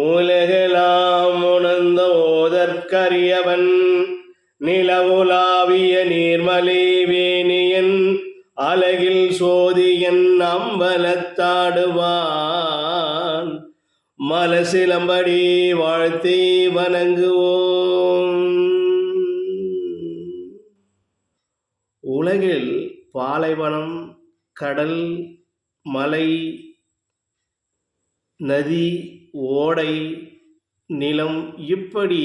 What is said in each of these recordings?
உலகெலாம் உணர்ந்த ஓதற்கரியவன் நிலவுலாவிய நீர்மலை அழகில் சோதியன் அம்பலத்தாடுவான். மலசிலம்படி வாழ்த்தி வணங்குவோம். உலகில் பாலைவனம் கடல் மலை நதி ஓடை நிலம் இப்படி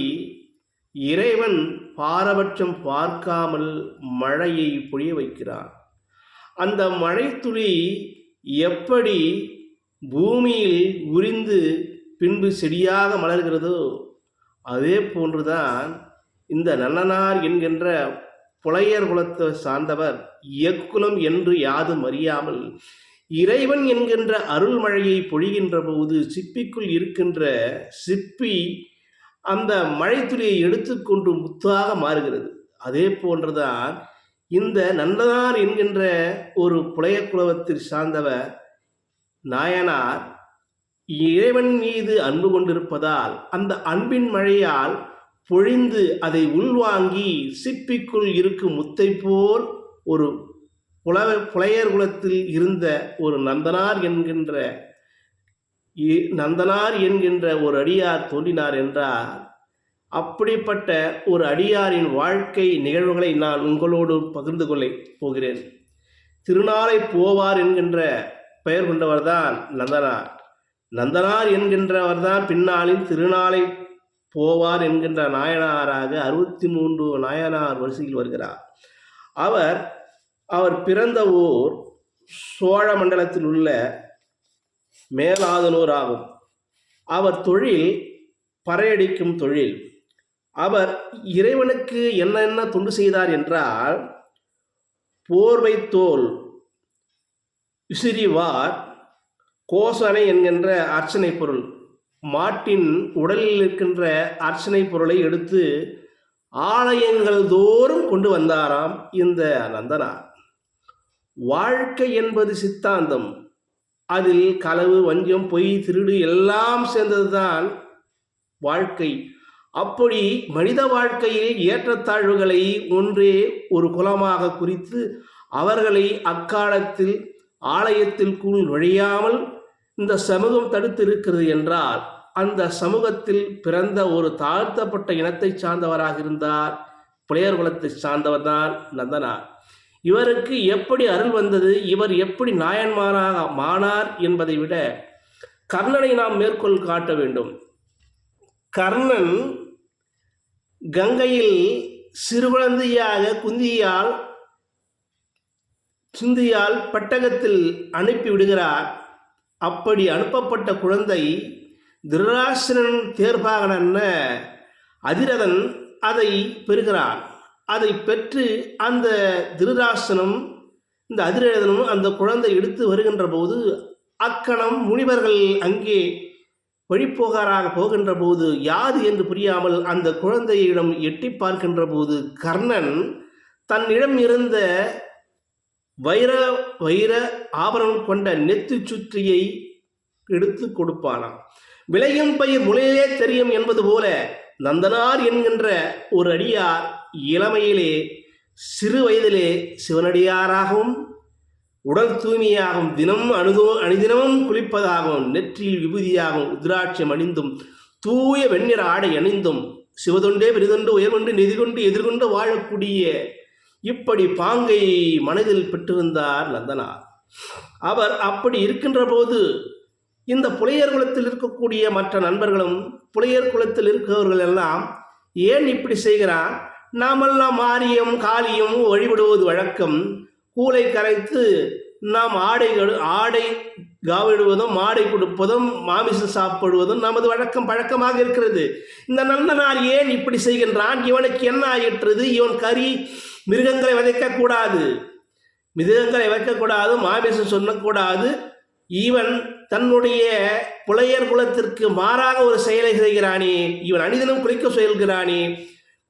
இறைவன் பாரபட்சம் பார்க்காமல் மழையை பொழிய வைக்கிறான் அந்த மழைத்துளி எப்படி பூமியில் உரிந்து பின்பு செடியாக மலர்கிறதோ அதே போன்றுதான் இந்த நல்லனார் என்கின்ற புலையர் குலத்தை சார்ந்தவர் இயக்குலம் என்று யாதும் அறியாமல் இறைவன் என்கின்ற அருள்மழையை பொழிகின்ற போது சிப்பிக்குள் இருக்கின்ற சிப்பி அந்த மழைத்துளியை எடுத்துக்கொண்டு முத்தாக மாறுகிறது. அதே போன்றுதான் இந்த நந்தனார் என்கின்ற ஒரு புலைய குலவத்தில் சார்ந்தவர் நாயனார் இறைவன் மீது அன்பு கொண்டிருப்பதால் அந்த அன்பின் மழையால் பொழிந்து அதை உள்வாங்கி சிப்பிக்குள் இருக்கும் முத்தை போல் ஒரு புலவ புலையர் குலத்தில் இருந்த ஒரு நந்தனார் என்கின்ற இ- நந்தனார் என்கின்ற ஒரு அடியார் தோன்றினார் என்றால் அப்படிப்பட்ட ஒரு அடியாரின் வாழ்க்கை நிகழ்வுகளை நான் உங்களோடு பகிர்ந்து கொள்ள போகிறேன். திருநாளை போவார் என்கின்ற பெயர் கொண்டவர்தான் நந்தனார். நந்தனார் என்கின்றவர்தான் பின்னாளில் திருநாளை போவார் என்கின்ற நாயனாராக அறுபத்தி மூன்று நாயனார் வரிசையில் வருகிறார். அவர் அவர் பிறந்த ஊர் சோழ மண்டலத்தில் உள்ள மேலாதனூர் ஆகும். அவர் தொழில் பறையடிக்கும் தொழில். அவர் இறைவனுக்கு என்னென்ன தொண்டு செய்தார் என்றால் போர்வை தோல் விசிறிவார் கோசனை என்கின்ற அர்ச்சனை பொருள் மாட்டின் உடலில் இருக்கின்ற அர்ச்சனை பொருளை எடுத்து ஆலயங்கள் தோறும் கொண்டு வந்தாராம் இந்த நந்தனார். வாழ்க்கை என்பது சித்தாந்தம். அதில் களவு வஞ்சம் பொய் திருடு எல்லாம் சேர்ந்ததுதான் வாழ்க்கை. அப்படி மனித வாழ்க்கையில் ஏற்றத்தாழ்வுகளை ஒன்றே ஒரு குலமாக குறித்து அவர்களை அக்காலத்தில் ஆலயத்தில் கூழ் நுழையாமல் இந்த சமூகம் தடுத்து இருக்கிறது என்றால் அந்த சமூகத்தில் பிறந்த ஒரு தாழ்த்தப்பட்ட இனத்தை சார்ந்தவராக இருந்தார். புலையர் குலத்தை சார்ந்தவர்தான் நந்தனார். இவருக்கு எப்படி அருள் வந்தது? இவர் எப்படி நாயன்மாராக மானார் என்பதை விட கர்ணனை நாம் மேற்கொள் காட்ட வேண்டும். கர்ணன் கங்கையில் சிறுகுழந்தையாக குந்தியால் சிந்தியால் பட்டகத்தில் அனுப்பி விடுகிறார். அப்படி அனுப்பப்பட்ட குழந்தை திருராசனன் தேர்பாகனன்ன அதிரதன் அதை பெறுகிறான். அதை பெற்று அந்த திருராசனம் இந்த அதிரதனும் அந்த குழந்தை எடுத்து வருகின்ற போது அக்கணம் முனிவர்கள் அங்கே வழிப்போகாராக போகின்ற போது யாது என்று புரியாமல் அந்த குழந்தையிடம் எட்டி பார்க்கின்ற போது கர்ணன் தன்னிடம் இருந்த வைர வைர ஆபரணம் கொண்ட நெத்து சுற்றியை எடுத்து கொடுப்பானாம். விளையும் பயிர் முளையிலே தெரியும் என்பது போல நந்தனார் என்கின்ற ஒரு அடியார் இளமையிலே சிறு வயதிலே சிவனடியாராகவும் உடல் தூய்மையாகவும் தினம் அணுதோ அணிதினமும் குளிப்பதாகவும் நெற்றியில் விபூதியாகவும் உத்ராட்சியம் அணிந்தும் தூய வெண்ணிற ஆடை அணிந்தும் சிவதொண்டே பெரிதொண்டு உயர்கொண்டு நிதி கொண்டு எதிர்கொண்டு வாழக்கூடிய இப்படி பாங்கை மனதில் பெற்றிருந்தார் நந்தனார். அவர் அப்படி இருக்கின்ற போது இந்த புலையர் குலத்தில் இருக்கக்கூடிய மற்ற நண்பர்களும் புலையர் குலத்தில் இருக்கிறவர்கள் எல்லாம் ஏன் இப்படி செய்கிறான் நாமெல்லாம் மாரியம் காளியும் வழிபடுவது வழக்கம். கூளை கரைத்து நாம் ஆடைகள் ஆடை காவிடுவதும் மாடை கொடுப்பதும் மாமிசம் சாப்பிடுவதும் நமது வழக்கம் பழக்கமாக இருக்கிறது. இந்த நந்தனார் ஏன் இப்படி செய்கின்றான்? இவனுக்கு என்ன ஆயிற்றது? இவன் கறி மிருகங்களை வதைக்கக்கூடாது. மிருகங்களை வைக்கக்கூடாது மாமிசம் சொல்லக்கூடாது இவன் தன்னுடைய புலையர் குலத்திற்கு மாறாக ஒரு செயலை செய்கிறானே. இவன் அனிதனும் குறைக்க சொல்கிறானே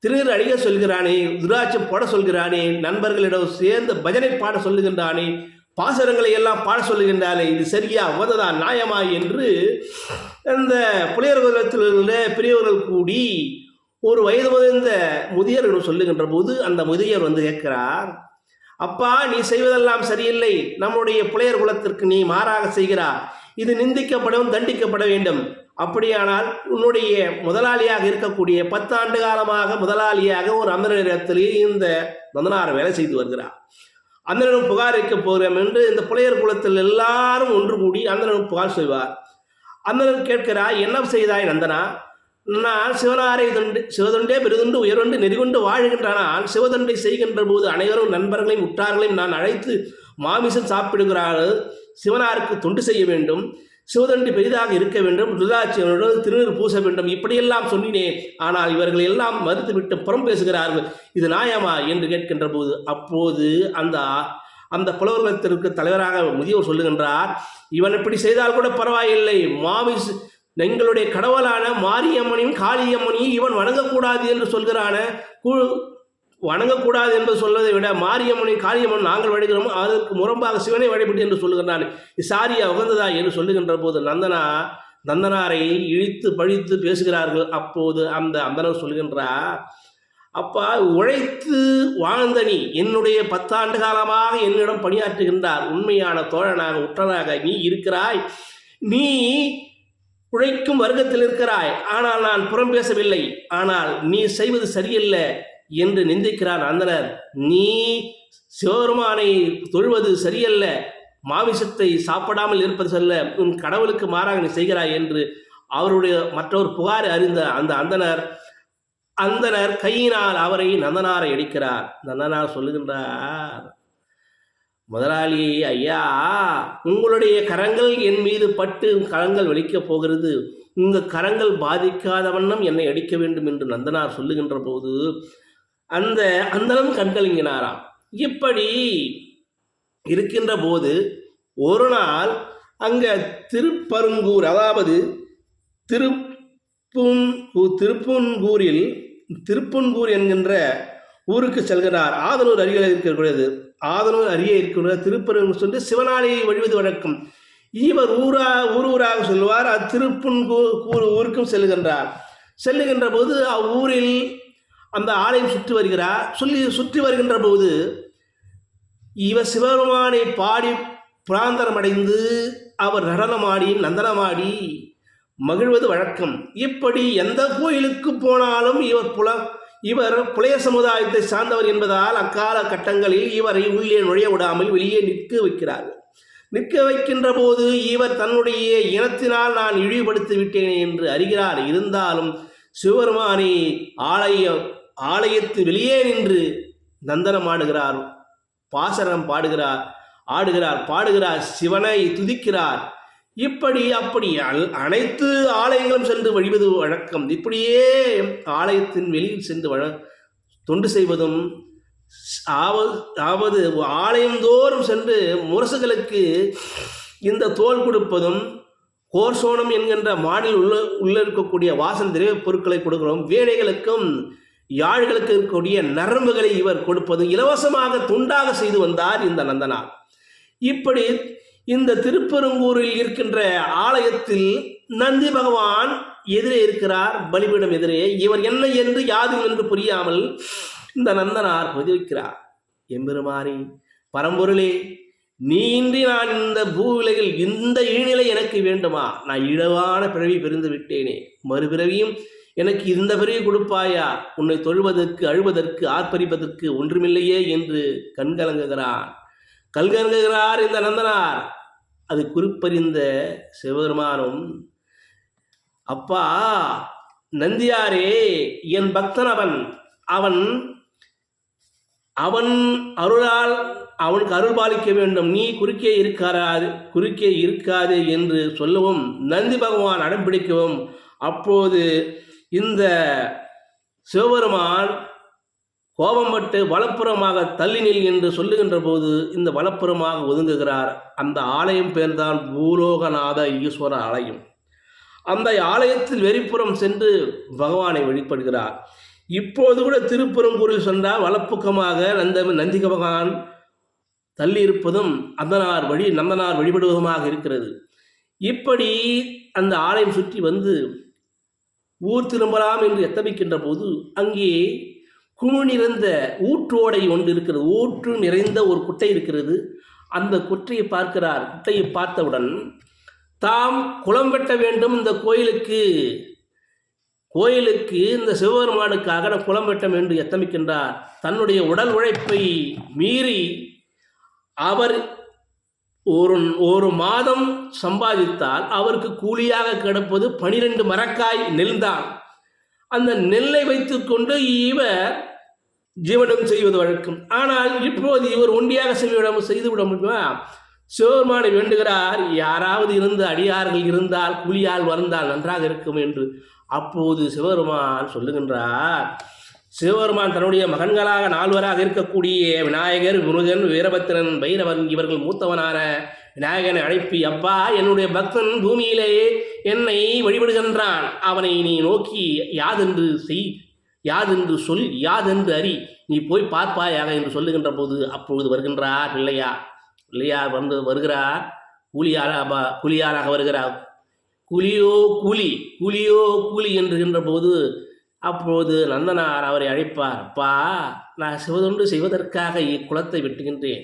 திருநீர் அழிய சொல்கிறானே துராட்சம் போட சொல்கிறானே நண்பர்களிடம் சேர்ந்து பஜனை பாட சொல்லுகின்றானே பாசரங்களை எல்லாம் பாட சொல்லுகின்றாலே இது சரியா உததா நியாயமா என்று அந்த புலையர் குலத்தில் உள்ள பெரியவர்கள் கூடி ஒரு வயது முதிர்ந்த முதியரிடம் சொல்லுகின்ற போது அந்த முதியர் வந்து கேட்கிறார் அப்பா நீ செய்வதெல்லாம் சரியில்லை. நம்முடைய புலையர் குலத்திற்கு நீ மாறாக செய்கிறார் இது நிந்திக்கப்படவும் தண்டிக்கப்பட வேண்டும். அப்படியானால் உன்னுடைய முதலாளியாக இருக்கக்கூடிய பத்தாண்டு காலமாக முதலாளியாக ஒரு அமரத்திலே இந்த நந்தனார் வேலை செய்து வருகிறார். அந்தனிடம் புகார் வைக்க போகிறோம் என்று இந்த புலையர் குலத்தில் எல்லாரும் ஒன்று கூடி அந்தனிடம் புகார் செய்வார் அந்தனன் கேட்கிறார் என்ன செய்தாய் நந்தனா? நான் சிவனாரை தொண்டு சிவதொண்டே பெருதுண்டு உயர்வண்டு நெறிகொண்டு வாழ்கின்றனால் சிவதொண்டை செய்கின்ற போது அனைவரும் நண்பர்களையும் உற்றார்களையும் நான் அழைத்து மாமிசம் சாப்பிடுகிறார்கள். சிவனாருக்கு தொண்டு செய்ய வேண்டும். சிவதண்டி பெரிதாக இருக்க வேண்டும் ருதாட்சியனோடு திருநீர் பூச வேண்டும் இப்படியெல்லாம் சொன்னினேன் ஆனால் இவர்கள் எல்லாம் மறுத்துவிட்டு புறம் பேசுகிறார்கள். இது நியாயமா என்று கேட்கின்ற போது அப்போது அந்த அந்த புலவர்களத்திற்கு தலைவராக முதியோர் சொல்லுகின்றார் இவன் இப்படி செய்தால் கூட பரவாயில்லை. மாமிஸ் எங்களுடைய கடவுளான மாரியம்மனையும் காளியம்மனையும் இவன் வணங்கக்கூடாது என்று சொல்கிறான. குழு வணங்கக்கூடாது என்று சொல்வதை விட மாரியம்மனை காளியம்மன் நாங்கள் வழிகிறோம் அதற்கு முரம்பாக சிவனை வழிபட்டு என்று சொல்லுகின்றான். சாரியா உகந்ததா என்று சொல்லுகின்ற போது நந்தனா நந்தனாரை இழித்து பழித்து பேசுகிறார்கள். அப்போது அந்த அந்தனர் சொல்கின்றார் அப்பா உழைத்து வாழ்ந்த நீ என்னுடைய பத்தாண்டு காலமாக என்னிடம் பணியாற்றுகின்றார். உண்மையான தோழனாக உற்றனாக நீ இருக்கிறாய். நீ உழைக்கும் வர்க்கத்தில் இருக்கிறாய். ஆனால் நான் புறம் பேசவில்லை. ஆனால் நீ செய்வது சரியல்ல. என்று நிந்திக்கிறார் அந்தனர் நீ சிவபெருமானை தொழுவது சரியல்ல. மாமிசத்தை சாப்பிடாமல் இருப்பது சொல்ல உன் கடவுளுக்கு மாறாக நீ செய்கிறாய் என்று அவருடைய மற்றொரு புகாரை அறிந்த அந்த அந்தனர் அந்தனர் கையினால் அவரை நந்தனாரை அடிக்கிறார் நந்தனார் சொல்லுகின்றார் முதலாளி ஐயா உங்களுடைய கரங்கள் என் மீது பட்டு கரங்கள் வெளிக்கப் போகிறது. உங்கள் கரங்கள் பாதிக்காத வண்ணம் என்னை அடிக்க வேண்டும் என்று நந்தனார் சொல்லுகின்ற போது அந்த அந்தனம் கண்கலங்கினாராம் இப்படி இருக்கின்ற போது ஒரு நாள் அங்கே திருப்பருங்கூர் அதாவது திருப்பும் திருப்புன்கூரில் திருப்புன்கூர் என்கின்ற ஊருக்கு செல்கிறார். ஆதனூர் அருகில் இருக்கக்கூடியது ஆதனூர் அருகே இருக்கின்ற திருப்பரங்கு சொல்லி சிவனாலியை வழிவது வழக்கம். இவர் ஊரா ஊர் ஊராக சொல்வார் அத்திருப்புன்கூர் ஊருக்கும் செல்லுகின்றார். செல்லுகின்ற போது அவ்வூரில் அந்த ஆலயம் சுற்றி வருகிறார் சொல்லி சுற்றி வருகின்ற போது இவர் சிவபெருமானை பாடி பிராந்தரமடைந்து அவர் நடனமாடி நந்தனமாடி மகிழ்வது வழக்கம். இப்படி எந்த கோயிலுக்கு போனாலும் இவர் புல இவர் புலைய சமுதாயத்தை சார்ந்தவர் என்பதால் அக்கால கட்டங்களில் இவரை உள்ளே நுழைய விடாமல் வெளியே நிற்க வைக்கிறார்கள் நிற்க வைக்கின்ற போது இவர் தன்னுடைய இனத்தினால் நான் இழிவுபடுத்தி விட்டேன் என்று அறிகிறார். இருந்தாலும் சிவபெருமானை ஆலய ஆலயத்து வெளியே நின்று நந்தனம் ஆடுகிறார் பாசனம் பாடுகிறார் ஆடுகிறார் பாடுகிறார் சிவனை துதிக்கிறார். இப்படி அப்படி அல்- அனைத்து ஆலயங்களும் சென்று வழிவது வழக்கம். இப்படியே ஆலயத்தின் வெளியில் சென்று வழ தொண்டு செய்வதும் ஆவது ஆவது ஆலயம் தோறும் சென்று முரசுகளுக்கு இந்த தோல் கொடுப்பதும் கோர்சோனம் என்கின்ற மாடில் உள்ள உள்ள இருக்கக்கூடிய வாசல் திரவ பொருட்களை கொடுக்கிறோம். வேலைகளுக்கும் யாழ்களுக்கு இருக்கக்கூடிய நரம்புகளை இவர் கொடுப்பதும் இலவசமாக துண்டாக செய்து வந்தார் இந்த நந்தனார். இப்படி இந்த திருப்பெருங்கூரில் இருக்கின்ற ஆலயத்தில் நந்தி பகவான் எதிரே இருக்கிறார் பலிபீடம் எதிரே. இவர் என்ன என்று யாதும் என்று புரியாமல் இந்த நந்தனார் பதிவிக்கிறார். எம்பெருமாறி பரம்பொருளே நீ இன்றி நான் இந்த பூவிலையில் இந்த இழிநிலை எனக்கு வேண்டுமா? நான் இழவான பிறவி பிரிந்து விட்டேனே. மறுபிறவியும் எனக்கு இந்த பிறகு கொடுப்பாயா? உன்னை தொழுவதற்கு அழுவதற்கு ஆர்ப்பரிப்பதற்கு ஒன்றுமில்லையே என்று கண்கலங்குகிறான் கல்கலங்குகிறார் இந்த நந்தனார். அது குறிப்பறிந்த சிவபெருமானும் அப்பா நந்தியாரே என் பக்தன் அவன் அவன் அவன் அருளால் அவனுக்கு அருள் பாலிக்க வேண்டும். நீ குறுக்கே இருக்காது குறுக்கே இருக்காது என்று சொல்லவும் நந்தி பகவான் அடம்பிடிக்கவும் அப்போது இந்த சிவபெருமான் கோபம்பட்டு வலப்புறமாக தள்ளினில் என்று சொல்லுகின்ற போது இந்த வலப்புறமாக ஒதுங்குகிறார். அந்த ஆலயம் பேர்தான் பூலோகநாத ஈஸ்வர ஆலயம். அந்த ஆலயத்தில் வெறிப்புறம் சென்று பகவானை வழிபடுகிறார். இப்போது கூட திருப்பெரும்பூரில் சென்றால் வலப்பக்கமாக நந்த நந்தி பகவான் தள்ளி இருப்பதும் அந்தனார் வழி நந்தனார் வழிபடுவதுமாக இருக்கிறது. இப்படி அந்த ஆலயம் சுற்றி வந்து ஊர் திரும்பலாம் என்று எத்தவிக்கின்ற போது அங்கே குழு நிறைந்த ஊற்றோடை ஒன்று இருக்கிறது. ஊற்று நிறைந்த ஒரு குட்டை இருக்கிறது. அந்த குற்றையை பார்க்கிறார். குட்டையை பார்த்தவுடன் தாம் குளம் வெட்ட வேண்டும் இந்த கோயிலுக்கு. கோயிலுக்கு இந்த சிவபெருமானுக்காக நான் குளம் வெட்ட வேண்டும் எத்தமிக்கின்றார் தன்னுடைய உடல் உழைப்பை மீறி அவர் ஒரு ஒரு மாதம் சம்பாதித்தால் அவருக்கு கூலியாக கிடப்பது பனிரெண்டு மரக்காய் நெல்தான். அந்த நெல்லை வைத்துக்கொண்டு இவர் ஜீவனம் செய்வது வழக்கம். ஆனால் இப்போது இவர் ஒண்டியாக செய்விடம் செய்துவிட முடியுமா? சிவபெருமானை வேண்டுகிறார். யாராவது இருந்து அடியார்கள் இருந்தால் கூலியால் வந்தால் நன்றாக இருக்கும் என்று அப்போது சிவபெருமான் சொல்லுகின்றார். சிவபெருமான் தன்னுடைய மகன்களாக நால்வராக இருக்கக்கூடிய விநாயகர் முருகன் வீரபத்திரன் பைரவன் இவர்கள் மூத்தவனான விநாயகனை அழைப்பி அப்பா என்னுடைய பக்தன் பூமியிலே என்னை வழிபடுகின்றான். அவனை நீ நோக்கி யாதென்று செய் யாதென்று சொல் யாதென்று அறி. நீ போய் பார்ப்பாயாக என்று சொல்லுகின்ற போது அப்பொழுது வருகின்றார் இல்லையா பிள்ளையார் வந்து வருகிறார். கூலியாரா கூலியாராக வருகிறார். கூலியோ கூலி கூலியோ கூலி என்றுகின்ற போது அப்போது நந்தனார் அவரை அழைப்பார் அப்பா நான் சிவதொண்டு செய்வதற்காக இக்குளத்தை வெட்டுகின்றேன்.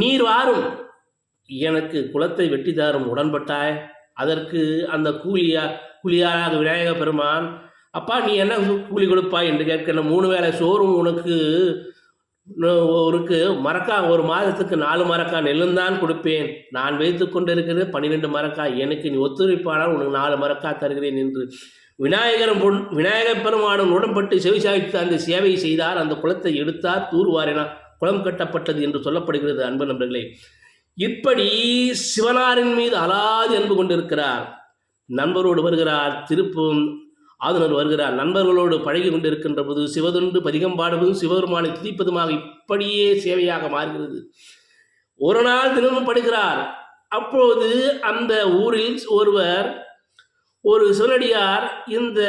நீர் வாரும். எனக்கு குளத்தை வெட்டி தாரும் உடன்பட்டாய். அதற்கு அந்த கூலியா கூலியாராக விநாயக பெருமான் அப்பா நீ என்ன கூலி கொடுப்பாய்? என்று கேட்கணும் மூணு வேளை சோறும் உனக்கு ஒருக்கு மரக்கா ஒரு மாதத்துக்கு நாலு மரக்கா நெல்லுந்தான் கொடுப்பேன். நான் வைத்து கொண்டிருக்கிறது பன்னிரெண்டு மரக்கா எனக்கு நீ ஒத்துழைப்பானால் உனக்கு நாலு மரக்கா தருகிறேன் என்று விநாயகரும் பொன் விநாயகர் பெருமானும் உடன்பட்டு செவிசாய்த்து அந்த சேவை செய்தார். அந்த குளத்தை எடுத்தார் தூர்வாரினார் குளம் கட்டப்பட்டது என்று சொல்லப்படுகிறது. அன்பு நண்பர்களே இப்படி சிவனாரின் மீது அலாதி அன்பு கொண்டிருக்கிறார். நண்பரோடு வருகிறார் திருப்பும் ஆதுனர் வருகிறார். நண்பர்களோடு பழகி கொண்டிருக்கின்ற போது சிவதொன்று பதிகம் பாடுவதும் சிவபெருமானை துதிப்பதுமாக இப்படியே சேவையாக மாறுகிறது. ஒரு நாள் தினமும் படுகிறார். அப்போது அந்த ஊரில் ஒருவர் ஒரு சிவனடியார் இந்த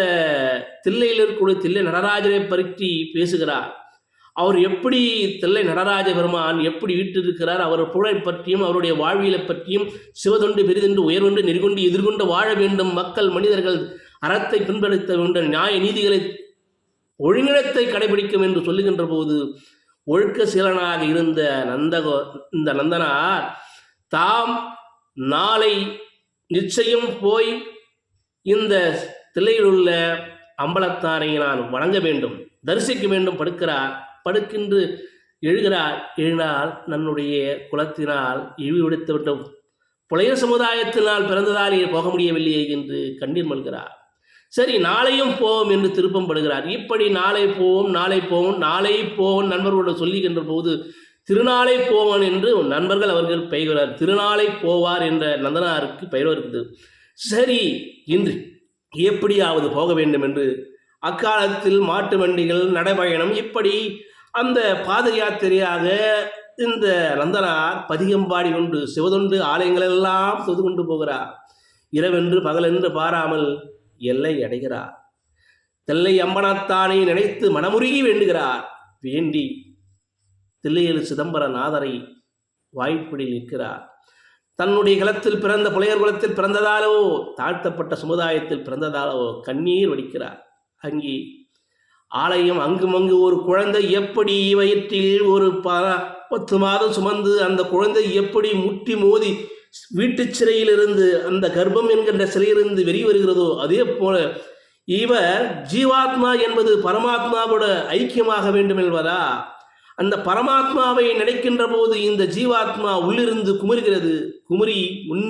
தில்லையில் இருக்கக்கூடிய தில்லை நடராஜரை பற்றி பேசுகிறார். அவர் எப்படி தில்லை நடராஜ பெருமான் எப்படி வீட்டிருக்கிறார் அவர் புகழை பற்றியும் அவருடைய வாழ்வியலை பற்றியும் சிவதொண்டு பெரிதென்று உயர்வென்று நெறிகொண்டு எதிர்கொண்டு வாழ வேண்டும் மக்கள் மனிதர்கள் அறத்தை பின்படுத்த வேண்டும் நியாய நீதிகளை ஒழுங்கினத்தை கடைபிடிக்கும் என்று சொல்லுகின்ற போது ஒழுக்க சீலனாக இருந்த நந்தகோ இந்த நந்தனார் தாம் நாளை நிச்சயம் போய் இந்த தில்லையிலுள்ள அம்பலத்தாரை நான் வணங்க வேண்டும் தரிசிக்க வேண்டும் படுக்கிறார் படுக்கின்று எழுகிறார். எழுனால் நன்னுடைய குலத்தினால் இழிவு விடுத்து விட்டோம் புலைய சமுதாயத்தினால் பிறந்ததால் போக முடியவில்லையே என்று கண்ணீர் மல்கிறார். சரி நாளையும் போவோம் என்று திருப்பம் படுகிறார். இப்படி நாளை போவோம் நாளை போவோம் நாளை போவோம் நண்பர்களோடு சொல்லுகின்ற போது திருநாளை போவான் என்று நண்பர்கள் அவர்கள் பெய்கிறார் திருநாளை போவார் என்ற நந்தனாருக்கு பெயர் இருக்குது சரி இன்று எப்படியாவது போக வேண்டும் என்று அக்காலத்தில் மாட்டு வண்டிகள் நடைபயணம் இப்படி அந்த பாத யாத்திரையாக இந்த நந்தனார் பதிகம்பாடி கொண்டு சிவதொண்டு ஆலயங்களெல்லாம் தொது கொண்டு போகிறார். இரவென்று பகலென்று பாராமல் எல்லை அடைகிறார். தெல்லை அம்பனத்தானை நினைத்து மனமுருகி வேண்டுகிறார். வேண்டி தில்லையில் சிதம்பரநாதரை வாய்ப்பிடி நிற்கிறார். தன்னுடைய குலத்தில் பிறந்த புலையர் குலத்தில் பிறந்ததாலோ தாழ்த்தப்பட்ட சமுதாயத்தில் பிறந்ததாலோ கண்ணீர் வடிக்கிறார். அங்கே ஆலயம் அங்கும் அங்கு ஒரு குழந்தை எப்படி வயிற்றில் ஒரு ப பத்து மாதம் சுமந்து அந்த குழந்தை எப்படி முட்டி மோதி வீட்டு சிறையிலிருந்து அந்த கர்ப்பம் என்கின்ற சிறையிலிருந்து வெளி வருகிறதோ அதே போல இவர் ஜீவாத்மா என்பது பரமாத்மாவோட ஐக்கியமாக வேண்டும் என்பதா அந்த பரமாத்மாவை நினைக்கின்ற போது இந்த ஜீவாத்மா உள்ளிருந்து குமுறுகிறது குமுறி முன்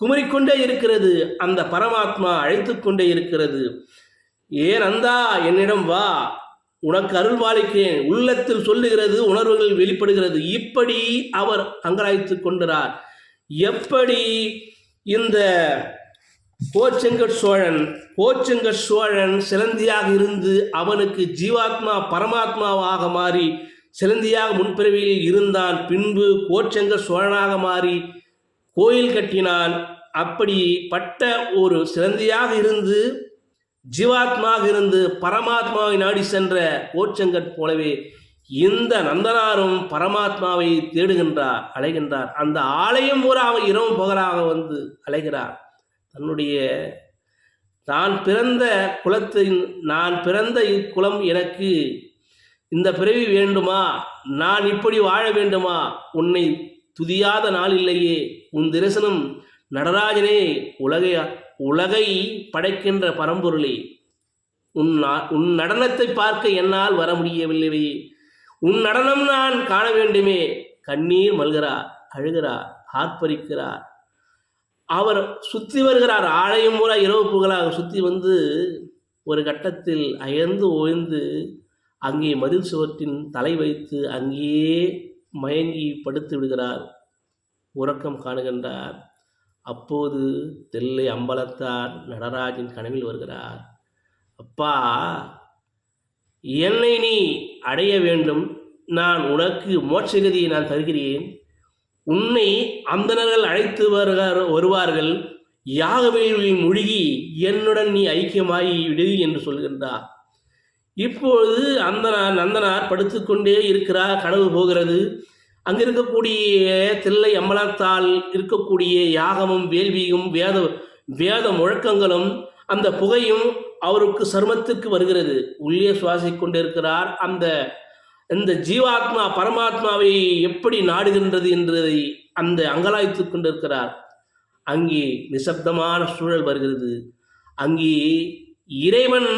குமரிக்கொண்டே இருக்கிறது அந்த பரமாத்மா அழைத்து கொண்டே இருக்கிறது. ஏன் அந்தா என்னிடம் வா உனக்கு அருள்வாளிக்கிறேன் உள்ளத்தில் சொல்லுகிறது உணர்வுகள் வெளிப்படுகிறது. இப்படி அவர் அங்கராய்த்து கொண்டார் எப்படி இந்த கோச்செங்கட் சோழன் கோச்செங்கட் சோழன் சிலந்தியாக இருந்து அவனுக்கு ஜீவாத்மா பரமாத்மாவாக மாறி சிலந்தியாக முன்பிறவியில் இருந்தான். பின்பு கோச்சங்க சோழனாக மாறி கோயில் கட்டினான். அப்படி பட்ட ஒரு சிலந்தியாக இருந்து ஜீவாத்மாக இருந்து பரமாத்மாவை நாடி சென்ற கோச்சங்கட் போலவே இந்த நந்தனாரும் பரமாத்மாவை தேடுகின்றார் அலைகின்றார். அந்த ஆலயம் பூரா அவன் இரவு பகலாக வந்து அலைகிறார். தன்னுடைய தான் பிறந்த குலத்தின் நான் பிறந்த இக்குலம் எனக்கு இந்த பிறவி வேண்டுமா? நான் இப்படி வாழ வேண்டுமா? உன்னை துதியாத நாள் இல்லையே. உன் தரிசனம் நடராஜனே உலகை உலகை படைக்கின்ற பரம்பொருளே. உன் உன் நடனத்தை பார்க்க என்னால் வர முடியவில்லை உன் நடனம் நான் காண வேண்டுமே. கண்ணீர் மல்கிறார் அழுகிறார் ஆர்ப்பரிக்கிறார் அவர் சுற்றி வருகிறார். ஆலயம் பூரா இரவு புகழாக சுற்றி வந்து ஒரு கட்டத்தில் அயர்ந்து ஓய்ந்து அங்கே மதில் சுவற்றின் தலை வைத்து அங்கேயே மயங்கி படுத்து விடுகிறார். உறக்கம் காணுகின்றார். அப்போது தெல்லை அம்பலத்தார் நடராஜன் கனவில் வருகிறார். அப்பா என்னை நீ அடைய வேண்டும். நான் உனக்கு மோட்சகதியை நான் தருகிறேன். உன்னை அந்தணர்கள் அழைத்து வருகார் வருவார்கள். யாகவேலில் மூழ்கி என்னுடன் நீ ஐக்கியமாகி விடு என்று சொல்கின்றார். இப்பொழுது அந்தனார் நந்தனார் படுத்துக்கொண்டே இருக்கிறார் கனவு போகிறது. அங்கே இருக்கக்கூடிய தில்லை அம்பலத்தால் இருக்கக்கூடிய யாகமும் வேள்வியும் வேத வேத முழக்கங்களும் அந்த புகையும் அவருக்கு சர்மத்துக்கு வருகிறது. உள்ளே சுவாசிக் கொண்டிருக்கிறார் அந்த இந்த ஜீவாத்மா பரமாத்மாவை எப்படி நாடுகின்றது என்றதை அந்த அங்கலாய்த்து கொண்டிருக்கிறார். அங்கே நிசப்தமான சூழல் வருகிறது. அங்கே இறைவன்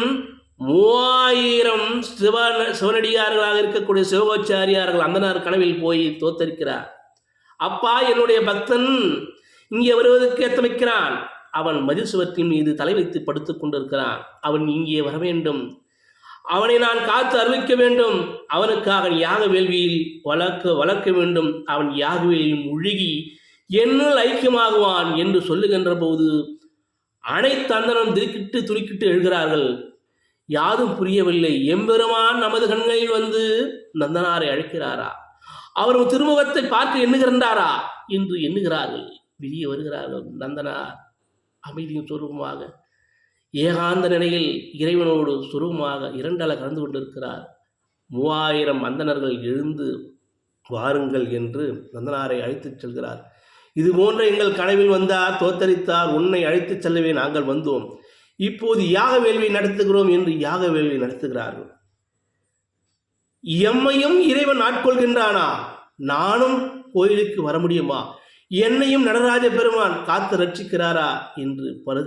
மூவாயிரம் சிவன சிவனடியார்களாக இருக்கக்கூடிய சிவகோச்சாரியார்கள் அந்தனார் கனவில் போய் தோத்தரிக்கிறார். அப்பா என்னுடைய பக்தன் இங்கே வருவதற்கு எத்தமிக்கிறான் அவன் மதில் சுவற்றின் மீது தலை வைத்து படுத்துக் கொண்டிருக்கிறான். அவன் இங்கே வர வேண்டும். அவனை நான் காத்து அறிவிக்க வேண்டும். அவனுக்காக யாக வேள்வியில் வளர்க்க வளர்க்க வேண்டும். அவன் யாக வேள்வியில் முழுகி என்னுள் ஐக்கியமாகுவான் என்று சொல்லுகின்ற போது அனைத்து அந்தனம் திருக்கிட்டு துருக்கிட்டு எழுகிறார்கள். யாதும் புரியவில்லை. எம்பெருமான் நமது கண்களில் வந்து நந்தனாரை அழைக்கிறாரா? அவர் திருமுகத்தை பார்த்து எண்ணுகின்றாரா என்று எண்ணுகிறார்கள். வெளியே வருகிறார்கள் நந்தனார். அமைதியும் சொரூபமாக. ஏகாந்த நிலையில் இறைவனோடு சுரூபமாக இரண்டல கலந்து கொண்டிருக்கிறார். மூவாயிரம் மந்தனர்கள் எழுந்து வாருங்கள் என்று நந்தனாரை அழைத்துச் செல்கிறார். இது போன்ற எங்கள் கனவில் வந்தார் தோத்தரித்தார் உன்னை அழைத்துச் செல்லவே நாங்கள் வந்தோம். இப்போது யாக வேள்வி நடத்துகிறோம் என்று யாக வேள்வி நடத்துகிறார்கள். எம்மையும் இறைவன் ஆட்கொள்கின்றானா? நானும் கோயிலுக்கு வர முடியுமா? என்னையும் நடராஜ பெருமான் காத்து ரட்சிக்கிறாரா? என்று பர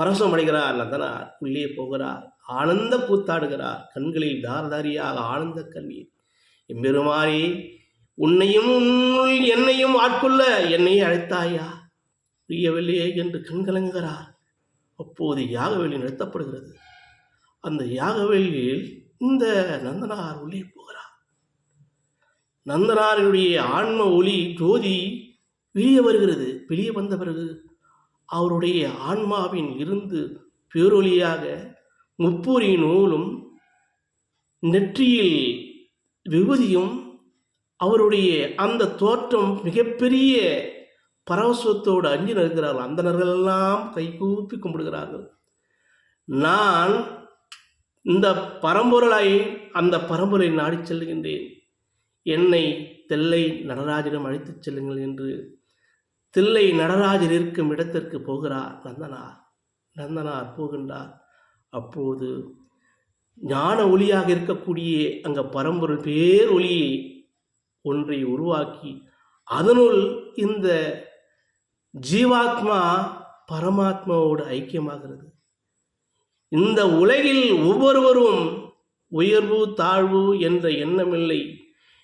பரவசம் அடைகிறார். நந்தனார் உள்ளே போகிறார். ஆனந்த கூத்தாடுகிறார் கண்களில் தாரதாரியாக ஆனந்த கண்ணீர். எம்பெருமானே உன்னையும் என்னையும் ஆட்கொள்ள என்னை அழைத்தாயா? புரியவில்லையே என்று கண்கலங்குகிறார். அப்போது யாகவேலி நடத்தப்படுகிறது அந்த யாகவேலியில் இந்த நந்தனார் உள்ளே போகிறார். நந்தனாரினுடைய ஆன்ம ஒளி ஜோதி வெளியே வருகிறது. வெளியே வந்த பிறகு அவருடைய ஆன்மாவின் இருந்து பேரொலியாக முப்பொறி நூலும் நெற்றியில் விபூதியும் அவருடைய அந்த தோற்றம் மிகப்பெரிய பரவசத்தோடு அஞ்சு நிற்கிறார்கள் அந்தணர்கள் எல்லாம் கைகூப்பி கும்பிடுகிறார்கள். நான் இந்த பரம்பொருளை அந்த பரம்பொருளை நாடி செல்கின்றேன் என்னை தெல்லை நடராஜனிடம் அழைத்துச் செல்லுங்கள் என்று தில்லை நடராஜர் இருக்கும் இடத்திற்கு போகிறார். நந்தனார் நந்தனார் போகின்றார். அப்போது ஞான ஒளியாக இருக்கக்கூடிய அங்க பரம்பொருள் பேர் ஒளியை ஒன்றை உருவாக்கி அதனுள் இந்த ஜீவாத்மா பரமாத்மாவோடு ஐக்கியமாகிறது. இந்த உலகில் ஒவ்வொருவரும் உயர்வு தாழ்வு என்ற எண்ணமில்லை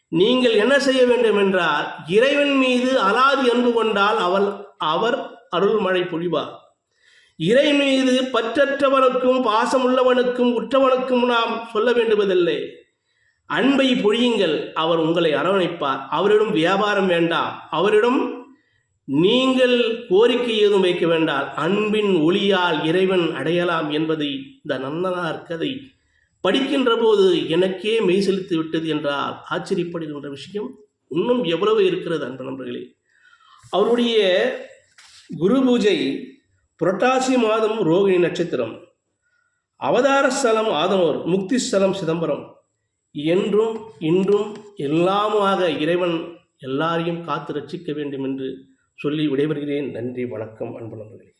நீங்கள் என்ன செய்ய வேண்டும் என்றால் இறைவன் மீது அலாதி அன்பு கொண்டால் அவள் அவர் அருள்மழை பொழிவார் இறை மீது பற்றற்றவனுக்கும் பாசமுள்ளவனுக்கும் உற்றவனுக்கும் நாம் சொல்ல வேண்டுவதில்லை. அன்பை பொழியுங்கள் அவர் உங்களை அரவணைப்பார். அவரிடம் வியாபாரம் வேண்டாம். அவரிடம் நீங்கள் கோரிக்கை ஏதும் வைக்க வேண்டாம். அன்பின் ஒளியால் இறைவன் அடையலாம் என்பதை இந்த நந்தனார் கதை படிக்கின்ற போது எனக்கே மெய் செலுத்தி விட்டது என்றால் ஆச்சரியப்படுகின்ற விஷயம் இன்னும் எவ்வளவு இருக்கிறது அன்பு நண்பர்களே. அவருடைய குரு பூஜை புரட்டாசி மாதம் ரோகிணி நட்சத்திரம் அவதார ஸ்தலம் ஆதனூர் முக்தி ஸ்தலம் சிதம்பரம் என்றும் இன்றும் எல்லாமாக இறைவன் எல்லாரையும் காத்து ரட்சிக்க வேண்டும் என்று சொல்லி விடைபெறுகிறேன். நன்றி வணக்கம் அன்பு நண்பர்களே.